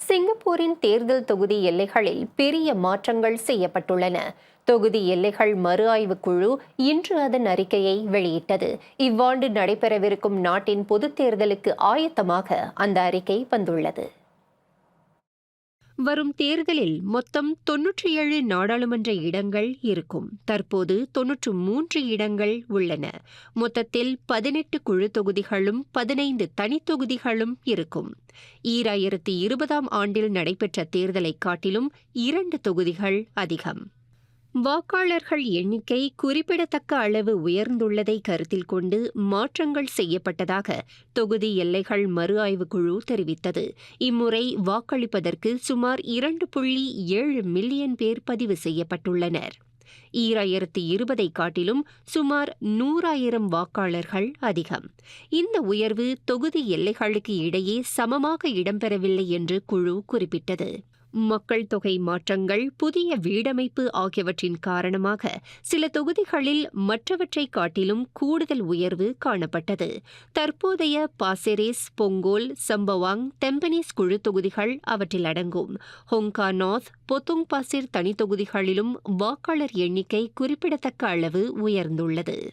சிங்கப்பூரின் தேர்தல் தொகுதி எல்லைகளில் பெரிய மாற்றங்கள் செய்யப்பட்டுள்ளன. தொகுதி எல்லைகள் மறு ஆய்வுக் குழு இன்று அதன் அறிக்கையை வெளியிட்டது. இவ்வாண்டு நடைபெறவிருக்கும் நாட்டின் பொதுத் தேர்தலுக்கு ஆயத்தமாக அந்த அறிக்கை வந்துள்ளது. வரும் தேர்தலில் மொத்தம் தொன்னூற்றி ஏழு நாடாளுமன்ற இடங்கள் இருக்கும். தற்போது தொன்னூற்று மூன்று இடங்கள் உள்ளன. மொத்தத்தில் பதினெட்டு குழு தொகுதிகளும் பதினைந்து தனித்தொகுதிகளும் இருக்கும். ஈராயிரத்தி இருபதாம் ஆண்டில் நடைபெற்ற தேர்தலைக் காட்டிலும் இரண்டு தொகுதிகள் அதிகம். வாக்காளர்கள் எண்ணிக்கை குறிப்பிடத்தக்க அளவு உயர்ந்துள்ளதை கருத்தில் கொண்டு மாற்றங்கள் செய்யப்பட்டதாக தொகுதி எல்லைகள் மறு ஆய்வு குழு தெரிவித்தது. இம்முறை வாக்களிப்பதற்கு சுமார் இரண்டு புள்ளி ஏழு மில்லியன் பேர் பதிவு செய்யப்பட்டுள்ளனர். ஈராயிரத்து இருபதை காட்டிலும் சுமார் நூறாயிரம் வாக்காளர்கள் அதிகம். இந்த உயர்வு தொகுதி எல்லைகளுக்கு இடையே சமமாக இடம்பெறவில்லை என்று குழு குறிப்பிட்டது. மக்கள் தொகை மாற்றங்கள் புதிய வீடமைப்பு ஆகியவற்றின் காரணமாக சில தொகுதிகளில் மற்றவற்றை காட்டிலும் கூடுதல் உயர்வு காணப்பட்டது. தற்போதைய பாசெரேஸ் பொங்கோல் சம்பவாங் தெம்பனீஸ் குழு தொகுதிகள் அவற்றில் அடங்கும். ஹொங்கா நார்த் பொத்துங் பாசிர் தனி தொகுதிகளிலும் வாக்காளர் எண்ணிக்கை குறிப்பிடத்தக்க அளவு உயர்ந்துள்ளது.